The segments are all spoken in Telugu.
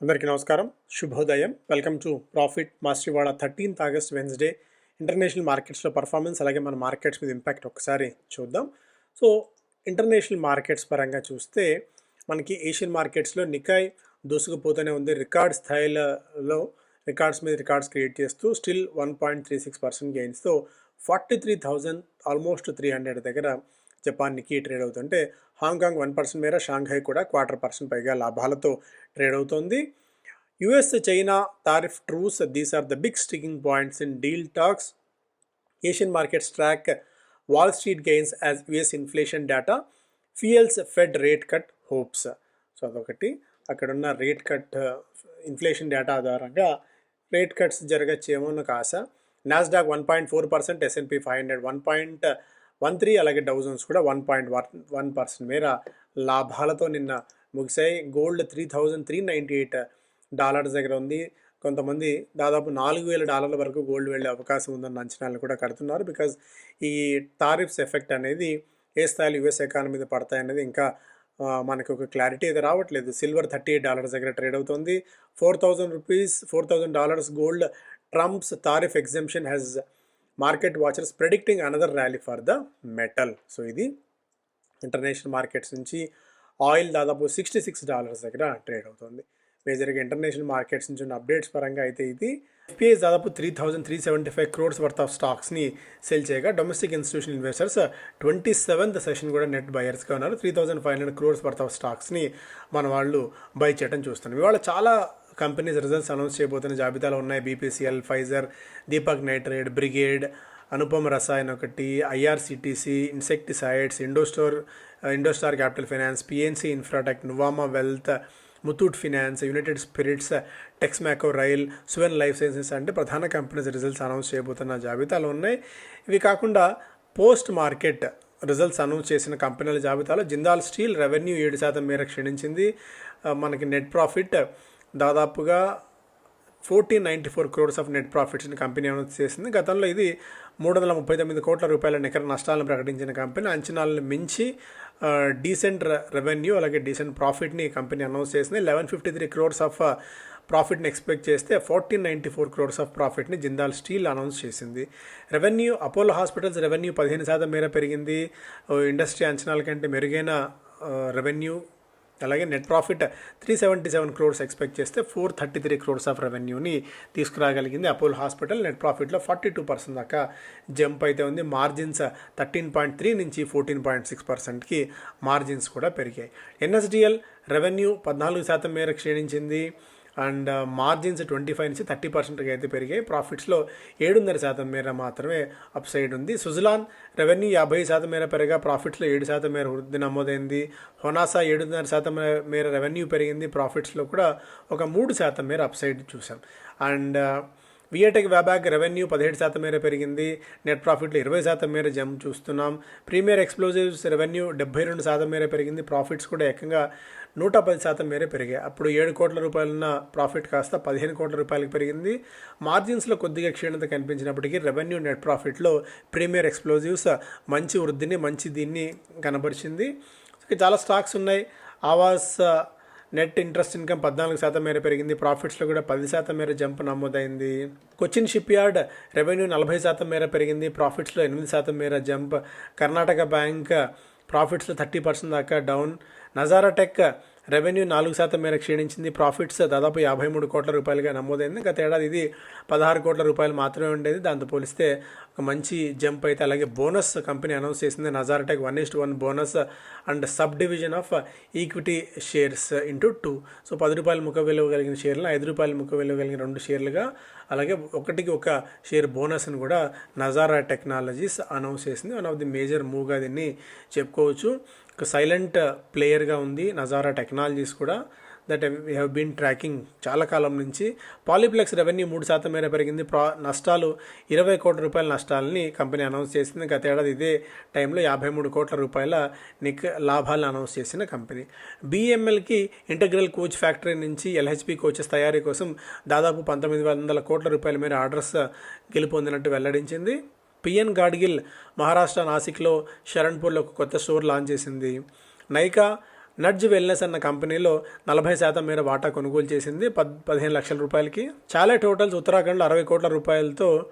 అందరికీ నమస్కారం. శుభోదయం. వెల్కమ్ టు ప్రాఫిట్ మాస్టర్ వాళ్ళ థర్టీన్త్ ఆగస్ట్ వెన్స్డే ఇంటర్నేషనల్ మార్కెట్స్లో పర్ఫార్మెన్స్ అలాగే మన మార్కెట్స్ మీద ఇంపాక్ట్ ఒకసారి చూద్దాం. సో ఇంటర్నేషనల్ మార్కెట్స్ పరంగా చూస్తే మనకి ఏషియన్ మార్కెట్స్లో నికాయ్ దూసుకుపోతూనే ఉంది. రికార్డ్ స్థాయిలలో రికార్డ్స్ మీద రికార్డ్స్ క్రియేట్ చేస్తూ still one point three six percent గెయిన్స్తో forty three thousand almost three hundred దగ్గర జపాన్ నికీ ట్రేడ్ అవుతుంటే హాంకాంగ్ వన్ పర్సెంట్ మేర షాంఘై కూడా క్వార్టర్ పర్సెంట్ పైగా లాభాలతో ట్రేడ్ అవుతోంది. US China tariff truce these are the big sticking points in deal talks. Asian markets track Wall Street gains as US inflation data. Fuels Fed rate cut hopes. So అదొకటి. అక్కడున్న రేట్ కట్ ఇన్ఫ్లేషన్ డేటా ఆధారంగా రేట్ కట్స్ జరగచ్చేమో నాకు ఆశ. Nasdaq one point four percent S and P five hundred one point one three అలాగే డౌజన్స్ కూడా one point one one percent మేర లాభాలతో నిన్న ముగిశాయి. Gold three thousand three ninety eight dollars దగ్గర ఉంది. కొంతమంది దాదాపు నాలుగు వేల డాలర్ల వరకు గోల్డ్ వెళ్ళే అవకాశం ఉందన్న అంచనాలు కూడా కడుతున్నారు. బికాజ్ ఈ టారిఫ్స్ ఎఫెక్ట్ అనేది ఏ స్థాయిలో యుఎస్ ఎకానమీ మీద పడతాయనేది ఇంకా మనకు ఒక క్లారిటీ అయితే రావట్లేదు. సిల్వర్ థర్టీ ఎయిట్ డాలర్స్ దగ్గర ట్రేడ్ అవుతుంది. Four thousand rupees four thousand dollars gold Trump's tariff exemption has market watchers predicting another rally for the metal so ఇది ఇంటర్నేషనల్ మార్కెట్స్ నుంచి ఆయిల్ దాదాపు సిక్స్టీ సిక్స్ డాలర్స్ దగ్గర ట్రేడ్ అవుతుంది. మేజర్గా ఇంటర్నేషనల్ మార్కెట్స్ నుంచి ఉన్న అప్డేట్స్ పరంగా అయితే ఇది ఎఫ్పిఐస్ దాదాపు three thousand three seventy five crores worth of స్టాక్స్ని sell చేయగా domestic institution investors twenty seventh session కూడా నెట్ బయర్స్గా ఉన్నారు. Three thousand five hundred crores worth of స్టాక్స్ని మన వాళ్ళు బై చేయడం చూస్తున్నాం ఇవాళ చాలా కంపెనీస్ రిజల్ట్స్ అనౌన్స్ చేయబోతున్న జాబితాలో ఉన్నాయి. BPCL Pfizer Deepak Nitrate Brigade Anupam Rasayan ఒకటి IRCTC Insecticides IndoStar IndoStar Capital Finance PNC Infratech Nuvama Wealth Muthoot Finance United Spirits Texmaco Rail Suven Life Sciences అంటే ప్రధాన కంపెనీస్ రిజల్ట్స్ అనౌన్స్ చేయబోతున్న జాబితాలో ఉన్నాయి. ఇవి కాకుండా పోస్ట్ మార్కెట్ రిజల్ట్స్ అనౌన్స్ చేసిన కంపెనీల జాబితాలో జిందాల్ స్టీల్ రెవెన్యూ ఏడు శాతం మేర క్షీణించింది. Uh, మనకి నెట్ ప్రాఫిట్ దాదాపుగా fourteen ninety four crores of net ప్రాఫిట్స్ని company announce చేసింది. గతంలో ఇది మూడు వందల ముప్పై తొమ్మిది కోట్ల రూపాయల నికర నష్టాలను ప్రకటించిన కంపెనీ. అంచనాలను మించి డీసెంట్ రెవెన్యూ అలాగే డీసెంట్ ప్రాఫిట్ని కంపెనీ అనౌన్స్ చేసింది. Eleven fifty three crores of ప్రాఫిట్ని expect చేస్తే fourteen ninety four crores of ప్రాఫిట్ని Jindal Steel announce చేసింది. రెవెన్యూ అపోలో హాస్పిటల్స్ రెవెన్యూ పదిహేను శాతం మేర పెరిగింది. ఇండస్ట్రీ అంచనాల కంటే మెరుగైన రెవెన్యూ అలాగే net profit three seventy seven crores expect చేస్తే four thirty three crores of రెవెన్యూని తీసుకురాగలిగింది అపోలో హాస్పిటల్ నెట్ ప్రాఫిట్లో ఫార్టీ టూ పర్సెంట్ దాకా జంప్ అయితే ఉంది. మార్జిన్స్ థర్టీన్ పాయింట్ త్రీ నుంచి ఫోర్టీన్ పాయింట్ సిక్స్ పర్సెంట్కి మార్జిన్స్ కూడా పెరిగాయి. ఎన్ఎస్డిఎల్ రెవెన్యూ పద్నాలుగు శాతం మేర క్షీణించింది. అండ్ మార్జిన్స్ ట్వంటీ ఫైవ్ నుంచి థర్టీ పర్సెంట్కి అయితే పెరిగాయి. ప్రాఫిట్స్లో ఏడున్నర శాతం మేర మాత్రమే అప్ సైడ్ ఉంది. సుజలాన్ రెవెన్యూ యాభై శాతం మేర పెరగా ప్రాఫిట్స్లో ఏడు శాతం మేర వృద్ధి నమోదైంది. హొనాసా ఏడున్నర శాతం మేర- మేర రెవెన్యూ పెరిగింది ప్రాఫిట్స్లో కూడా ఒక మూడు శాతం మేర అప్ సైడ్ చూసాం. And VA Tech Wabag revenue పదిహేడు శాతం మేర పెరిగింది. నెట్ ప్రాఫిట్లు ఇరవై శాతం మేర జంప్ చూస్తున్నాం. ప్రీమియర్ ఎక్స్ప్లోజివ్స్ రెవెన్యూ డెబ్బై రెండు శాతం మేర పెరిగింది. ప్రాఫిట్స్ కూడా ఏకంగా నూట పది శాతం మేరే పెరిగాయి. అప్పుడు ఏడు కోట్ల రూపాయలున్న ప్రాఫిట్ కాస్త పదిహేను కోట్ల రూపాయలకు పెరిగింది. మార్జిన్స్లో కొద్దిగా క్షీణత కనిపించినప్పటికీ రెవెన్యూ నెట్ ప్రాఫిట్లో ప్రీమియర్ ఎక్స్ప్లోజివ్స్ మంచి వృద్ధిని మంచి దీన్ని కనబరిచింది. చాలా స్టాక్స్ ఉన్నాయి. ఆవాస్ నెట్ ఇంట్రెస్ట్ ఇన్కమ్ పద్నాలుగు శాతం మేర పెరిగింది. ప్రాఫిట్స్లో కూడా పది శాతం మేర జంప్ నమోదైంది. కొచ్చిన్ షిప్ యార్డ్ రెవెన్యూ నలభై శాతం మేర పెరిగింది. ప్రాఫిట్స్లో ఎనిమిది శాతం మేర జంప్ కర్ణాటక బ్యాంక్ ప్రాఫిట్స్లో థర్టీ పర్సెంట్ దాకా డౌన్ నజారా టెక్ రెవెన్యూ నాలుగు శాతం మేర క్షీణించింది. ప్రాఫిట్స్ దాదాపు యాభై మూడు కోట్ల రూపాయలుగా నమోదైంది. గత ఏడాది ఇది పదహారు కోట్ల రూపాయలు మాత్రమే ఉండేది. దాంతో పోలిస్తే ఒక మంచి జంప్ అయితే అలాగే బోనస్ కంపెనీ అనౌన్స్ చేసింది. Nazara Tech one is to one bonus and subdivision of equity shares into two. So పది రూపాయల ముఖ విలువ కలిగిన షేర్లు ఐదు రూపాయల ముఖ విలువ కలిగిన రెండు షేర్లుగా అలాగే ఒకటికి ఒక షేర్ బోనస్ని కూడా నజారా టెక్నాలజీస్ అనౌన్స్ చేసింది. వన్ ఆఫ్ ది మేజర్ మూవ్గా దీన్ని చెప్పుకోవచ్చు. ఒక సైలెంట్ ప్లేయర్గా ఉంది నజారా టెక్నాలజీస్ కూడా that we have been tracking చాలా కాలం నుంచి. పాలిప్లెక్స్ రెవెన్యూ మూడు శాతం మేర పెరిగింది. ప్రా నష్టాలు ఇరవై కోట్ల రూపాయల నష్టాలని కంపెనీ అనౌన్స్ చేసింది. గత ఏడాది ఇదే టైంలో యాభై మూడు కోట్ల రూపాయల నిక్ లాభాలను అనౌన్స్ చేసిన కంపెనీ బీఎంఎల్కి ఇంటగ్రల్ కోచ్ ఫ్యాక్టరీ నుంచి ఎల్హెచ్పి కోచెస్ తయారీ కోసం దాదాపు పంతొమ్మిది వందల కోట్ల రూపాయల మేర ఆర్డర్స్ గెలుపొందినట్టు వెల్లడించింది. పిఎన్ గాడ్గిల్ మహారాష్ట్ర నాసిక్లో శరణ్పూర్లో ఒక కొత్త స్టోర్ లాంచ్ చేసింది. నైకా నడ్జ్ వెల్నెస్ అన్న కంపెనీలో నలభై శాతం మేర వాటా కొనుగోలు చేసింది. పద్ పదిహేను లక్షల రూపాయలకి. చాలా టోటల్స్ ఉత్తరాఖండ్లో అరవై కోట్ల రూపాయలతో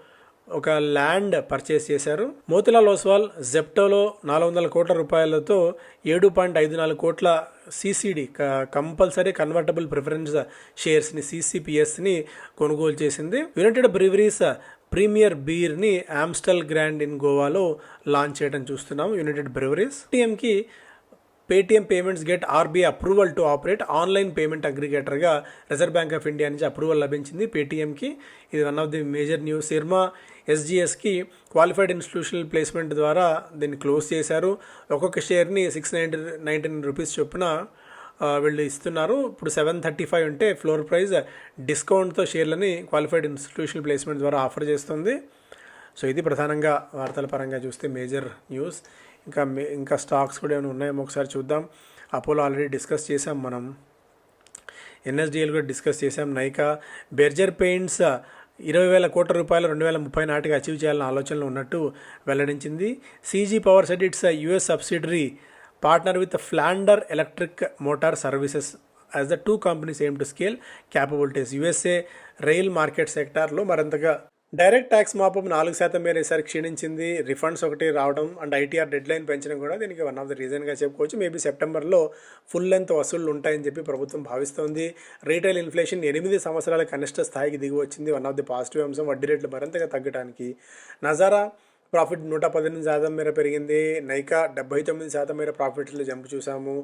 ఒక ల్యాండ్ పర్చేస్ చేశారు. మోతిలాల్ ఓస్వాల్ జెప్టోలో నాలుగు వందల కోట్ల రూపాయలతో ఏడు పాయింట్ ఐదు నాలుగు కోట్ల సిసిడి కంపల్సరీ కన్వర్టబుల్ ప్రిఫరెన్స్ షేర్స్ని సిసిపిఎస్ని కొనుగోలు చేసింది. యునైటెడ్ బ్రివరీస్ ప్రీమియర్ బీర్ని ఆమ్స్టల్ గ్రాండ్ ఇన్ గోవాలో లాంచ్ చేయడం చూస్తున్నాం United breweries. టీఎంకి Paytm payments get RBI approval to operate. Online payment అగ్రిగేటర్గా reserve bank of India నుంచి అప్రూవల్ లభించింది పేటీఎంకి. ఇది one of the major news Syrma ఎస్జిఎస్కి qualified institutional placement ద్వారా దీన్ని క్లోజ్ చేశారు. ఒక్కొక్క షేర్ని సిక్స్ నైంటీ నైన్ రూపీస్ చొప్పున వీళ్ళు ఇస్తున్నారు. ఇప్పుడు సెవెన్ థర్టీ ఫైవ్ ఉంటే ఫ్లోర్ ప్రైస్ డిస్కౌంట్తో షేర్లని క్వాలిఫైడ్ ఇన్స్టిట్యూషనల్ ప్లేస్మెంట్ ద్వారా ఆఫర్ చేస్తుంది. సో ఇది ప్రధానంగా వార్తల పరంగా చూస్తే మేజర్ న్యూస్. ఇంకా మే- ఇంకా స్టాక్స్ కూడా ఏమైనా ఉన్నాయేమో ఒకసారి చూద్దాం. అపోలో ఆల్రెడీ డిస్కస్ చేసాం మనం. ఎన్ఎస్డిఎల్ కూడా డిస్కస్ చేసాం నైకా బెర్జర్ పెయింట్స్ ఇరవై వేల కోట్ల రూపాయలు రెండు వేల ముప్పై నాటికి అచీవ్ చేయాలన్న ఆలోచనలో ఉన్నట్టు వెల్లడించింది. CG power sets its US subsidiary partner with Flanders electric motor services as the two companies aim to scale capabilities USA rail market సెక్టార్లో మరింతగా డైరెక్ట్ ట్యాక్స్ మాపం నాలుగు శాతం మేర ఈసారి క్షీణించింది. రిఫండ్స్ ఒకటి రావడం అండ్ ఐటీఆర్ డెడ్ లైన్ పెంచడం కూడా దీనికి వన్ ఆఫ్ ద రీజన్గా చెప్పుకోవచ్చు. మేబీ సెప్టెంబర్లో ఫుల్ లెంత్ వసూళ్ళు ఉంటాయని చెప్పి ప్రభుత్వం భావిస్తోంది. రీటైల్ ఇన్ఫ్లేషన్ ఎనిమిది సంవత్సరాల కనిష్ట స్థాయికి దిగి వచ్చింది వన్ ఆఫ్ ది పాజిటివ్ అంశం వడ్డీ రేట్లు మరింతగా తగ్గడానికి నజారా ప్రాఫిట్ నూట పద్దెనిమిది శాతం మేర పెరిగింది. నైకా డెబ్బై తొమ్మిది శాతం మేర ప్రాఫిట్లు జంప్ చూసాము.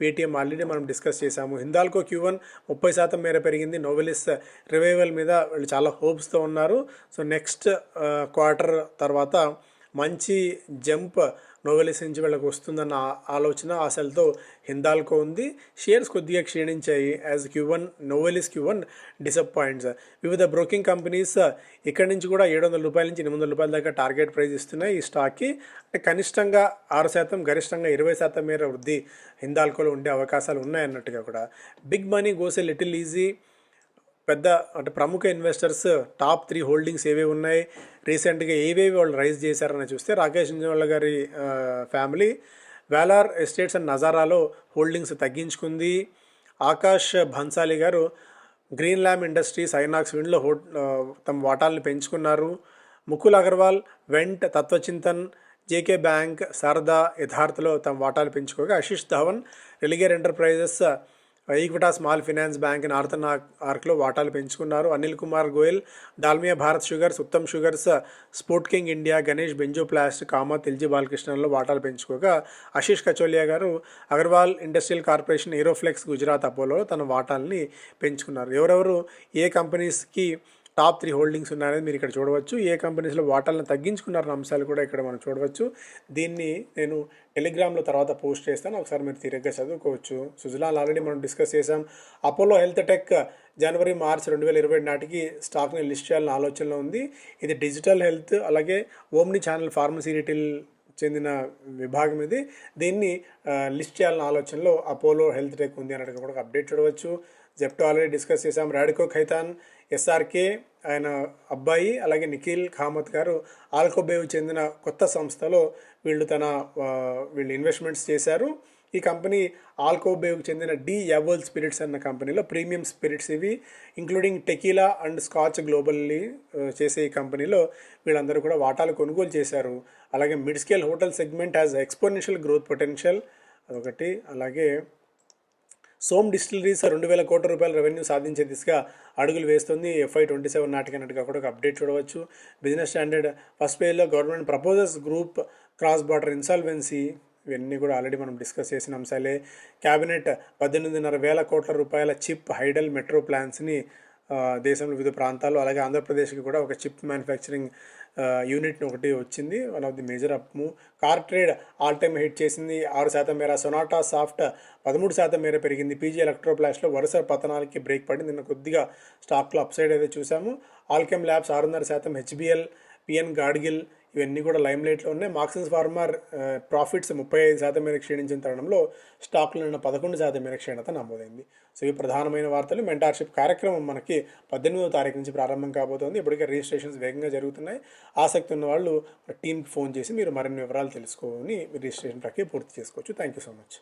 పేటీఎం ఆల్రెడీ మనం డిస్కస్ చేసాము. హిందాల్కో క్యూ వన్ ముప్పై శాతం మేర పెరిగింది. నోవెలిస్ రివైవల్ మీద వీళ్ళు చాలా హోప్స్తో ఉన్నారు. సో నెక్స్ట్ క్వార్టర్ తర్వాత మంచి జంప్ నోవెలిస్ నుంచి వీళ్ళకి వస్తుందన్న ఆలోచన ఆశలతో హిందాల్కో ఉంది. షేర్స్ కొద్దిగా క్షీణించాయి. As Q one Novelis Q one disappoints వివిధ బ్రోకింగ్ కంపెనీస్ ఇక్కడ నుంచి కూడా ఏడు వందల రూపాయల నుంచి ఎనిమిది వందల రూపాయల దాకా టార్గెట్ ప్రైస్ ఇస్తున్నాయి ఈ స్టాక్కి. అంటే కనిష్టంగా ఆరు శాతం గరిష్టంగా ఇరవై శాతం మేర వృద్ధి హిందాల్కోలో ఉండే అవకాశాలు ఉన్నాయన్నట్టుగా కూడా. Big money goes a little easy. పెద్ద అంటే ప్రముఖ ఇన్వెస్టర్స్ టాప్ త్రీ హోల్డింగ్స్ ఏవేవి ఉన్నాయి? రీసెంట్గా ఏవేవి వాళ్ళు రైజ్ చేశారని చూస్తే రాకేష్ ఇంజనవాళ్ళ గారి ఫ్యామిలీ వేలార్ ఎస్టేట్స్ అండ్ నజారాలో హోల్డింగ్స్ తగ్గించుకుంది. ఆకాష్ భన్సాలి గారు గ్రీన్ ల్యామ్ ఇండస్ట్రీస్ ఐనాక్స్ విండ్లో హో తమ వాటాలను పెంచుకున్నారు. ముకుల్ అగర్వాల్ వెంట్ తత్వచింతన్ జేకే బ్యాంక్ శారదా యథార్థలో తమ వాటాలు పెంచుకోగా Ashish Dhawan Religare enterprises Equitas small finance bank northern ఆర్క్లో వాటాలు పెంచుకున్నారు. Anil Kumar Goyal Dalmia Bharat sugars Uttam sugars sport king India Ganesh Benzoplast Kamath LG బాలకృష్ణన్లో వాటాలు పెంచుకోగా ఆశీష్ కచోలియా గారు Agarwal industrial corporation Aeroflex Gujarat Apollo తన వాటాల్ని పెంచుకున్నారు. ఎవరెవరు ఏ కంపెనీస్కి టాప్ త్రీ హోల్డింగ్స్ ఉన్నాయనేది మీరు ఇక్కడ చూడవచ్చు. ఏ కంపెనీస్లో వాటాలను తగ్గించుకున్నారన్న అంశాలు కూడా ఇక్కడ మనం చూడవచ్చు. దీన్ని నేను టెలిగ్రామ్లో తర్వాత పోస్ట్ చేస్తాను. ఒకసారి మీరు తిరిగ్గా చదువుకోవచ్చు. సుజలాల్ ఆల్రెడీ మనం డిస్కస్ చేసాం అపోలో హెల్త్ టెక్ జనవరి మార్చ్ రెండు వేల ఇరవై నాటికి స్టాక్ని లిస్ట్ చేయాలని ఆలోచనలో ఉంది. ఇది డిజిటల్ హెల్త్ అలాగే ఓమ్ని ఛానల్ ఫార్మసీ రిటైల్ చెందిన విభాగం ఇది. దీన్ని లిస్ట్ చేయాలన్న ఆలోచనలో అపోలో హెల్త్ టెక్ ఉంది అన్నట్టుగా కూడా అప్డేట్ చూడవచ్చు. జెప్టో ఆల్రెడీ డిస్కస్ చేసాం రాడికో ఖైతాన్ ఎస్ఆర్కే ఆయన అబ్బాయి అలాగే నిఖిల్ కామత్ గారు ఆల్కోబేవ్ చెందిన కొత్త సంస్థలో వీళ్ళు తన వీళ్ళు ఇన్వెస్ట్మెంట్స్ చేశారు. ఈ కంపెనీ ఆల్కోబేవ్కి చెందిన డి ఎవల్ స్పిరిట్స్ అన్న కంపెనీలో ప్రీమియం స్పిరిట్స్ ఇవి including tequila and scotch globally చేసే ఈ కంపెనీలో వీళ్ళందరూ కూడా వాటాలు కొనుగోలు చేశారు. అలాగే mid scale hotel segment has exponential growth potential అదొకటి. అలాగే సోమ్ డిస్టిలరీస్ రెండు వేల కోట్ల రూపాయల రెవెన్యూ సాధించే దిశగా అడుగులు వేస్తుంది ఎఫ్ఐ ట్వంటీ సెవెన్ నాటికి అన్నట్టుగా కూడా ఒక అప్డేట్ చూడవచ్చు. బిజినెస్ స్టాండర్డ్ ఫస్ట్ పేజ్లో government proposals group cross border insolvency ఇవన్నీ కూడా ఆల్రెడీ మనం డిస్కస్ చేసిన అంశాలే. క్యాబినెట్ పద్దెనిమిదిన్నర వేల కోట్ల రూపాయల చిప్ హైడల్ మెట్రో ప్లాన్స్ని దేశంలో వివిధ ప్రాంతాల్లో అలాగే ఆంధ్రప్రదేశ్కి కూడా ఒక చిప్ మ్యానుఫ్యాక్చరింగ్ యూనిట్ ఒకటి వచ్చింది. One of the major up move car trade all time hit చేసింది. ఆరు శాతం మేర సొనాటా సాఫ్ట్ పదమూడు శాతం మేర పెరిగింది. పీజీ ఎలక్ట్రోప్లాస్ట్లో వరుస పతనాలకి బ్రేక్ పడింది. నిన్న కొద్దిగా స్టాక్లో అప్ సైడ్ అయితే చూసాము. ఆల్కెమ్ ల్యాబ్స్ ఆరున్నర శాతం హెచ్బిఎల్ పిఎన్ గాడ్గిల్ ఇవన్నీ కూడా లైమ్ లైట్లో ఉన్నాయి. మాక్సిన్స్ ఫార్మర్ ప్రాఫిట్స్ ముప్పై ఐదు శాతం మేర క్షీణించిన తరుణంలో స్టాక్లో ఉన్న పదకొండు శాతం మేర క్షీణత నమోదైంది. సో ఈ ప్రధానమైన వార్తలు. మెంటార్షిప్ కార్యక్రమం మనకి పద్దెనిమిదో తారీఖు నుంచి ప్రారంభం కాబోతోంది. ఇప్పటికే రిజిస్ట్రేషన్స్ వేగంగా జరుగుతున్నాయి. ఆసక్తి ఉన్న వాళ్ళు టీంకి ఫోన్ చేసి మీరు మరిన్ని వివరాలు తెలుసుకొని రిజిస్ట్రేషన్ ప్రక్రియ పూర్తి చేసుకోవచ్చు. Thank you so much